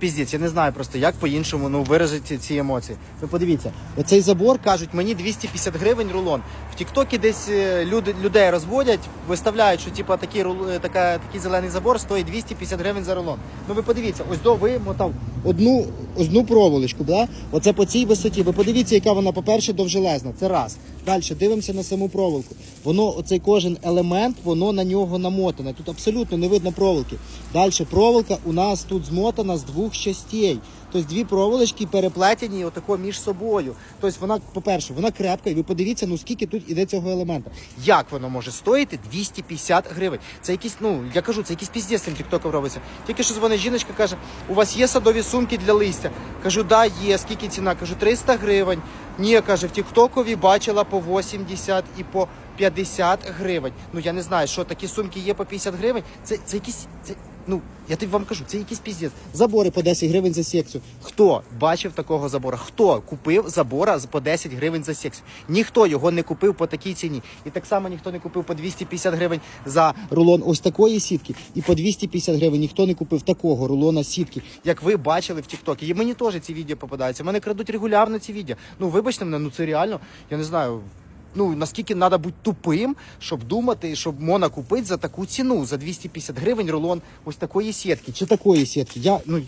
Піздець, я не знаю просто, як по-іншому ну, виразити ці емоції. Ви подивіться, оцей забор кажуть, мені 250 гривень рулон. В Тіктокі десь е, люди, людей розводять, виставляють, що типу, такий, така, такий зелений забор стоїть 250 гривень за рулон. Ну ви подивіться, ось до ви мотав одну, одну проволочку, да? оце по цій висоті. Ви подивіться, яка вона, по-перше, довжелезна. Це раз. Далі дивимося на саму проволоку. Воно, оцей кожен елемент, воно на нього намотане. Тут абсолютно не видно проволоки. Далі проволока у нас тут змотана з двох частей. Тобто дві проволочки переплетені отако між собою. Тобто вона, по-перше, вона крепка, і ви подивіться, ну скільки тут іде цього елемента. Як воно може стоїти 250 гривень? Це якийсь, ну я кажу, це якийсь піздець цим тіктоком робиться. Тільки що дзвонить жіночка, каже: у вас є садові сумки для листя? Кажу, да, є. Скільки ціна? Кажу, 300 гривень. Ні, каже, в Тіктокові бачила по 80 і по 50 гривень. Ну я не знаю, що такі сумки є по 50 гривень. Це, це якісь. Це, ну, я тобі вам кажу, це якийсь піздець. Забори по 10 гривень за секцію. Хто бачив такого забора? Хто купив забора по 10 гривень за секцію? Ніхто його не купив по такій ціні. І так само ніхто не купив по 250 гривень за рулон ось такої сітки. І по 250 гривень ніхто не купив такого рулона сітки, як ви бачили в Тіктокі. І мені теж ці відео попадаються. Мене крадуть регулярно ці відео. Ну вибачте мене, ну це реально, я не знаю. Ну наскільки треба бути тупим, щоб думати, щоб можна купити за таку ціну, за 250 гривень рулон ось такої сітки чи такої сітки. Я ну.